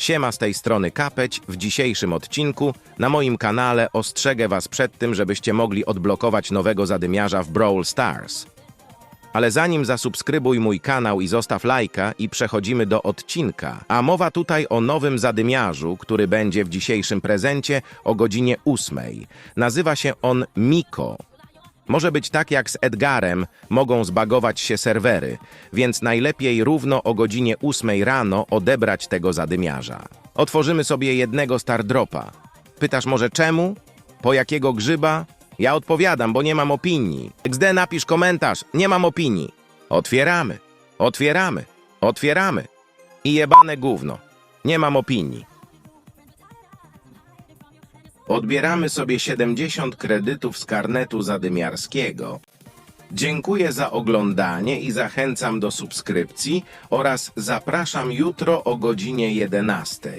Siema z tej strony Kapeć. W dzisiejszym odcinku na moim kanale ostrzegę was przed tym, żebyście mogli odblokować nowego zadymiarza w Brawl Stars. Ale zanim zasubskrybuj mój kanał i zostaw lajka i przechodzimy do odcinka. A mowa tutaj o nowym zadymiarzu, który będzie w dzisiejszym prezencie o godzinie 8. Nazywa się on Miko. Może być tak jak z Edgarem, mogą zbagować się serwery, więc najlepiej równo o godzinie 8 rano odebrać tego zadymiarza. Otworzymy sobie jednego Stardropa. Pytasz może czemu? Po jakiego grzyba? Ja odpowiadam, bo nie mam opinii. XD napisz komentarz, nie mam opinii. Otwieramy, otwieramy, otwieramy. I jebane gówno. Nie mam opinii. Odbieramy sobie 70 kredytów z karnetu zadymiarskiego. Dziękuję za oglądanie i zachęcam do subskrypcji oraz zapraszam jutro o godzinie 11.